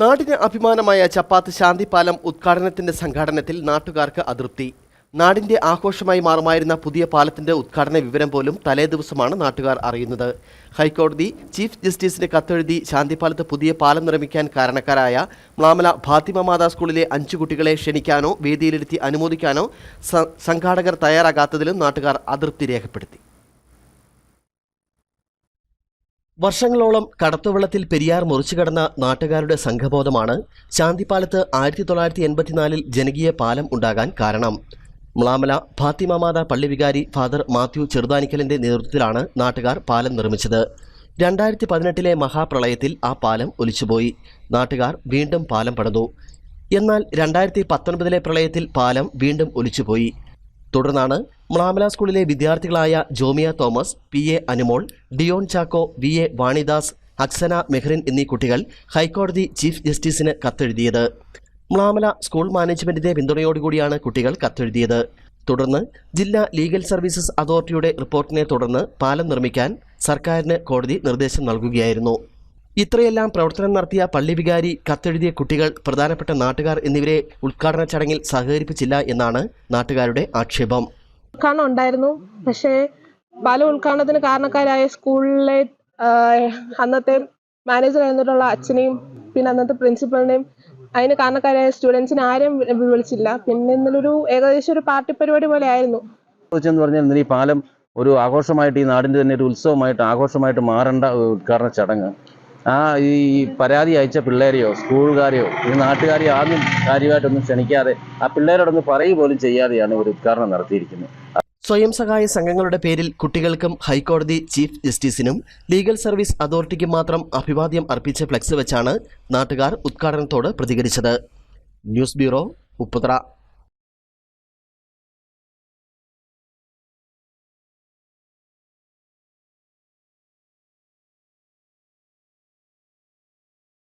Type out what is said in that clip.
നാടിന് അഭിമാനമായ ചപ്പാത്ത് ശാന്തിപാലം ഉദ്ഘാടനത്തിന്റെ സംഘാടനത്തിൽ നാട്ടുകാർക്ക് അതൃപ്തി. നാടിന്റെ ആഘോഷമായി മാറുമായിരുന്ന പുതിയ പാലത്തിന്റെ ഉദ്ഘാടന വിവരം പോലും തലേ ദിവസമാണ് നാട്ടുകാർ അറിയുന്നത്. ഹൈക്കോടതി ചീഫ് ജസ്റ്റിസിന് കത്തെഴുതി ശാന്തിപാലത്ത് പുതിയ പാലം നിർമ്മിക്കാൻ കാരണക്കാരായ മ്ലാമല ഫാത്തിമ മാതാ സ്കൂളിലെ അഞ്ചു കുട്ടികളെ ക്ഷണിക്കാനോ വേദിയിലിരുത്തി അനുമോദിക്കാനോ സംഘാടകർ തയ്യാറാകാത്തതിലും നാട്ടുകാർ അതൃപ്തി രേഖപ്പെടുത്തി. വർഷങ്ങളോളം കടത്തുവെള്ളത്തിൽ പെരിയാർ മുറിച്ചു കടന്ന നാട്ടുകാരുടെ സംഘബോധമാണ് ശാന്തിപാലത്ത് ആയിരത്തി തൊള്ളായിരത്തി എൺപത്തിനാലിൽ ജനകീയ പാലം ഉണ്ടാകാൻ കാരണം. മ്ലാമല ഫാത്തിമ മാത പള്ളി വികാരി ഫാദർ മാത്യു ചെറുതാനിക്കലിന്റെ നേതൃത്വത്തിലാണ് നാട്ടുകാർ പാലം നിർമ്മിച്ചത്. രണ്ടായിരത്തി പതിനെട്ടിലെ മഹാപ്രളയത്തിൽ ആ പാലം ഒലിച്ചുപോയി. നാട്ടുകാർ വീണ്ടും പാലം പണിതു. എന്നാൽ രണ്ടായിരത്തി പത്തൊൻപതിലെ പ്രളയത്തിൽ പാലം വീണ്ടും ഒലിച്ചുപോയി. തുടർന്നാണ് മ്ലാമല സ്കൂളിലെ വിദ്യാർത്ഥികളായ Jomiya Thomas P A Anumol Dion Chacko V A Vanidas Aksana Mehrin എന്നീ കുട്ടികൾ ഹൈക്കോടതി ചീഫ് ജസ്റ്റിസിന് കത്തെഴുതിയത്. മ്ലാമല സ്കൂൾ മാനേജ്മെന്റിന്റെ പിന്തുണയോടുകൂടിയാണ് കുട്ടികൾ കത്തെഴുതിയത്. തുടർന്ന് ജില്ലാ ലീഗൽ സർവീസസ് അതോറിറ്റിയുടെ റിപ്പോർട്ടിനെ തുടർന്ന് പാലം നിർമ്മിക്കാൻ സർക്കാരിന് കോടതി നിർദ്ദേശം നൽകുകയായിരുന്നു. ഇത്രയെല്ലാം പ്രവർത്തനം നടത്തിയ പള്ളി വികാരി കത്തെഴുതിയ കുട്ടികൾ പ്രധാനപ്പെട്ട നാട്ടുകാർ എന്നിവരെ ഉദ്ഘാടന ചടങ്ങിൽ സഹകരിപ്പിച്ചില്ല എന്നാണ് നാട്ടുകാരുടെ ആക്ഷേപം. ഉദ്ഘാടനം ഉണ്ടായിരുന്നു. പക്ഷേ ബാല ഉദ്ഘാടനത്തിന് കാരണക്കാരായ സ്കൂളിലെ അന്നത്തെ മാനേജർ ആയിരുന്നിട്ടുള്ള അച്ഛനെയും പിന്നെ അന്നത്തെ പ്രിൻസിപ്പളിനെയും അതിന് കാരണക്കാരായ സ്റ്റുഡൻസിനെ ആരും വിളിച്ചില്ല. പിന്നെ ഇന്നലൊരു ഏകദേശം ഒരു പാർട്ടി പരിപാടി പോലെ ആയിരുന്നു. എന്ന് പറഞ്ഞാൽ ഇന്നലെ ഈ പാലം ഒരു ആഘോഷമായിട്ട് ഈ നാടിന്റെ തന്നെ ഒരു ഉത്സവമായിട്ട് ആഘോഷമായിട്ട് മാറേണ്ട ഉദ്ഘാടന ചടങ്ങ്. ആ ഈ പരാതി അയച്ച പിള്ളേരെയോ സ്കൂളുകാരെയോ ഈ നാട്ടുകാരെയോ ആദ്യം കാര്യമായിട്ടൊന്നും ക്ഷണിക്കാതെ ആ പിള്ളേരോടൊന്ന് പറയുക പോലും ചെയ്യാതെയാണ് ഒരു ഉദ്ഘാടനം നടത്തിയിരിക്കുന്നത്. സ്വയം സഹായ സംഘങ്ങളുടെ പേരിൽ കുട്ടികൾക്കും ഹൈക്കോടതി ചീഫ് ജസ്റ്റിസിനും ലീഗൽ സർവീസ് അതോറിറ്റിക്കും മാത്രം അഭിവാദ്യം അർപ്പിച്ച ഫ്ലെക്സ് വെച്ചാണ് നാട്ടുകാർ ഉദ്ഘാടനത്തോട് പ്രതികരിച്ചത്. News bureau Upputhara.